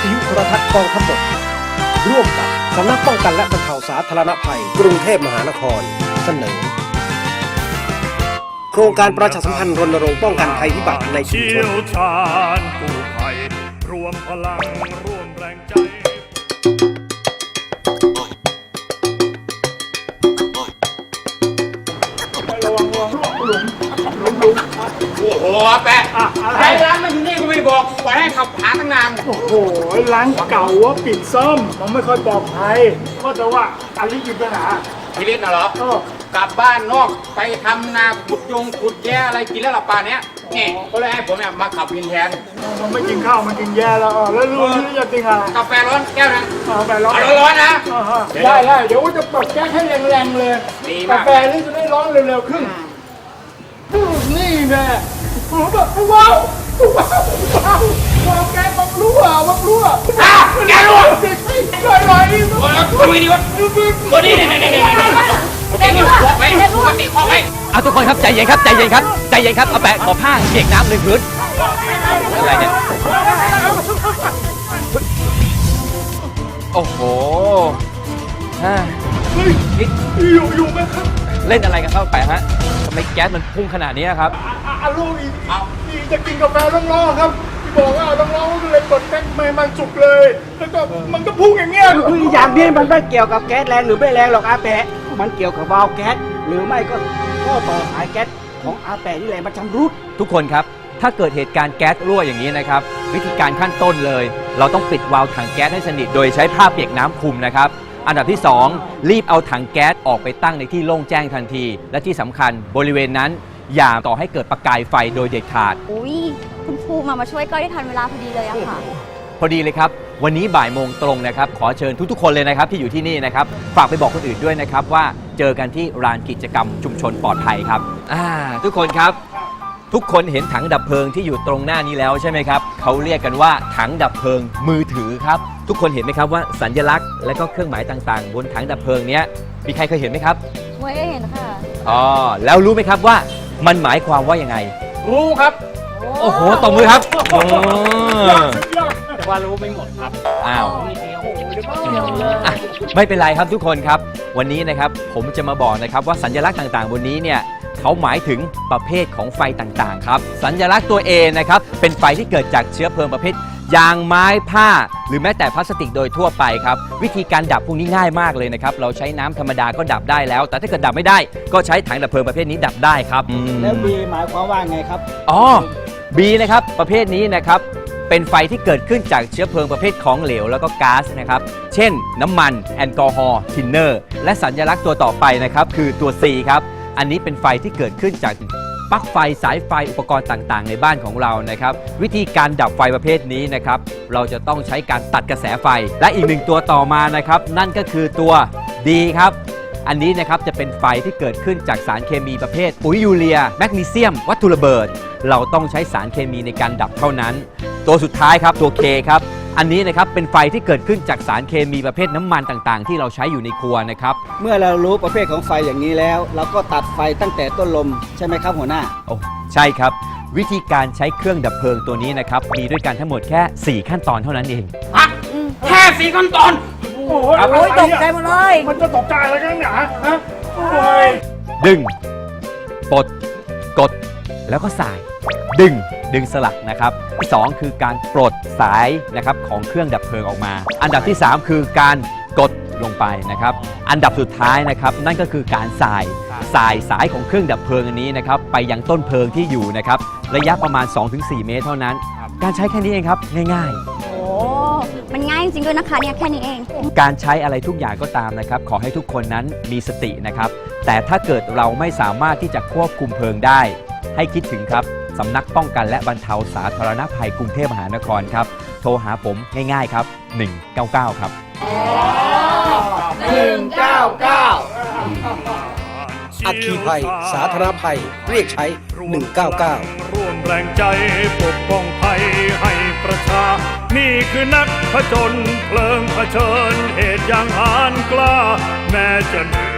สิยุทธรัฐกองทัพบกร่วมกับสำนักป้องกันและบรรเทาสาธารณภัย กรุงเทพมหานคร เสนอ โครงการประชาสัมพันธ์รณรงค์ป้องกันภัยพิบัติในชุมชน ชาญกู้ภัยรวมพลังร่วมแรงใจ โอ้โหแปะใครร้านมาอยู่นี่ก็ไม่บอกปล่อยให้ขับหาตั้งนานโอ้โห ร้านเก่าว่าปิดซ่อม มันไม่ค่อยปลอดภัยก็แต่ว่าอันนี้มีปัญหาทีนี้น่ะเหรอเออกลับบ้านนอกไปทำนาขุดยงขุดแย่อะไรกินแล้วหลับป่านเนี้ยนี่ก็เลยให้ผมเนี่ยมาขับวินแทนมันไม่กินข้าวมันกินแย่แล้วอะแล้วรู้ที่จะกินอะไรกาแฟร้อนแก้วนึงเอาไปร้อนเอาร้อนๆนะอ่าฮะได้ได้เดี๋ยวจะปรับแก้ให้แรงๆเลยดีมากกาแฟนี่จะได้ร้อนเร็วๆขึ้น นี่แน่โอ้โหแบบว้าวว้าวว้าวว้าวแกบังรั่วบังรั่วอ้าวแกรู้ลอยลอยๆนี่โอ้ยทำไงดีวะโอ้ยนี่นี่นี่นี่นี่นี่บอกไปปกติออกไปเอาทุกคนครับใจเย็นครับใจเย็นครับใจเย็นครับเอาแปะขอผ้าเปียกน้ำเลยพื้นอะไรเนี่ยโอ้โหอ่าเฮ้ยอยู่อยู่ไหมครับ เล่นอะไรกันเข้าไปฮะทำไมแก๊สมันพุ่งขนาดนี้ครับอะอะลูกอีกอีกจะกินกาแฟร้อนๆครับที่บอกว่าร้อนๆก็เลยกดแป้งไม่มันสุกเลย แล้วก็มันก็พุ่งอย่างเงี้ยคืออย่างนี้มันไม่เกี่ยวกับแก๊สแรงหรือไม่แรงหรอกอาแปะมันเกี่ยวกับวาล์วแก๊สหรือไม่ก็ข้อต่อสายแก๊สของอาแปะนี่แหละมันชำรุดทุกคนครับถ้าเกิดเหตุการณ์แก๊สรั่วอย่างนี้นะครับ วิธีการขั้นต้นเลย เราต้องปิดวาล์วถังแก๊สให้สนิท โดยใช้ผ้าเปียกน้ำคลุมนะครับ อันดับที่ 2 รีบเอาถังแก๊สออกไปตั้งในที่โล่งแจ้งทันที และที่สำคัญบริเวณนั้น อย่าก่อให้เกิดประกายไฟโดยเด็ดขาด อุ้ยคุณครูมามาช่วยก้อยได้ทันเวลาพอดีเลยอะค่ะ พอดีเลยครับ วันนี้บ่ายโมงตรงนะครับ ขอเชิญทุกๆ คนเลยนะครับที่อยู่ที่นี่นะครับ ฝากไปบอกคนอื่นด้วยนะครับว่าเจอกันที่ลานกิจกรรมชุมชนปลอดภัยครับอ่าทุกคนครับ ทุกคนเห็นถังดับเพลิงที่อยู่ตรงหน้านี้แล้วใช่ไหมครับเขาเรียกกันว่าถังดับเพลิงมือถือครับ ทุกคนเห็นไหมครับว่าสัญลักษณ์และก็เครื่องหมายต่างๆ บนถังดับเพลิงเนี้ยมีใครเคยเห็นไหมครับไว้เห็นค่ะ อ๋อแล้วรู้ไหมครับว่ามันหมายความว่ายังไง รู้ครับโอ้โหตบมือครับโอ้แต่ว่ารู้ไม่หมดครับอ้าวอะไม่เป็นไรครับทุกคนครับ วันนี้นะครับผมจะมาบอกนะครับว่าสัญลักษณ์ต่างๆ บนนี้เนี่ย เขาหมายถึงประเภทของไฟต่างๆครับ สัญลักษณ์ตัว A นะครับเป็นไฟที่เกิดจากเชื้อเพลิงประเภทยางไม้ผ้า หรือแม้แต่พลาสติกโดยทั่วไปครับ วิธีการดับพวกนี้ง่ายมากเลยนะครับ เราใช้น้ำธรรมดาก็ดับได้แล้ว แต่ถ้าเกิดดับไม่ได้ ก็ใช้ถังดับเพลิงประเภทนี้ดับได้ครับอืมแล้วมีหมายความว่าไงครับอ๋อ B นะครับประเภทนี้นะครับเป็นไฟที่เกิดขึ้นจากเชื้อเพลิงประเภทของเหลวแล้วก็ก๊าซนะครับ เช่น น้ำมัน แอลกอฮอล์ทินเนอร์ และสัญลักษณ์ตัวต่อไปนะครับคือตัว C ครับ อันนี้เป็นไฟที่เกิดขึ้นจากปลั๊กไฟสายไฟอุปกรณ์ต่างๆ ในบ้านของเรานะครับ วิธีการดับไฟประเภทนี้นะครับ เราจะต้องใช้การตัดกระแสไฟ และอีกหนึ่งตัวต่อมานะครับ นั่นก็คือตัว D ครับ อันนี้นะครับจะเป็นไฟที่เกิดขึ้นจากสารเคมีประเภทปุ๋ยยูเรีย แมกนีเซียม วัตถุระเบิด เราต้องใช้สารเคมีในการดับเท่านั้น ตัวสุดท้ายครับตัว K ครับ อันนี้นะครับเป็นไฟที่เกิดขึ้นจากสารเคมีประเภทน้ำมันต่างๆ ที่เราใช้อยู่ในครัวนะครับ เมื่อเรารู้ประเภทของไฟอย่างนี้แล้ว เราก็ตัดไฟตั้งแต่ต้นลมใช่ไหมครับหัวหน้า โอ้ใช่ครับ วิธีการใช้เครื่องดับเพลิงตัวนี้นะครับมีด้วยกันทั้งหมดแค่ 4 ขั้นตอนเท่านั้นเอง ฮะแค่สี่ขั้นตอน โอ้โหโอ้ยตกใจหมดเลย มันจะตกใจอะไรกันหนาฮะโอ้ยดึง ปลด กด แล้วก็สาย ดึงดึงสลักนะครับที่สองคือการปลดสายนะครับของเครื่องดับเพลิงออกมา อันดับที่ 3 คือการกดลงไปนะครับ อันดับสุดท้ายนะครับนั่นก็คือการสายสายสายของเครื่องดับเพลิงอันนี้นะครับไปยังต้นเพลิงที่อยู่นะครับระยะประมาณ 2-4 เมตรเท่านั้น การใช้แค่นี้เองครับง่ายๆโอ้มันง่ายจริงๆด้วยนะคะเนี่ยแค่นี้เอง การใช้อะไรทุกอย่างก็ตามนะครับ ขอให้ทุกคนนั้นมีสตินะครับ แต่ถ้าเกิดเราไม่สามารถที่จะควบคุมเพลิงได้ ให้คิดถึงครับ สำนักป้องกันและบรรเทาสาธารณภัยกรุงเทพมหานครครับ โทรหาผมง่ายๆครับ 199 ครับ อัคคีภัย สาธารณภัย เรียกใช้ 199ร่วมแรงใจปกป้องภัยให้ประชา นี่คือนักผจญเพลิงเผชิญเหตุอย่างหานกล้า แม้จะเหนื่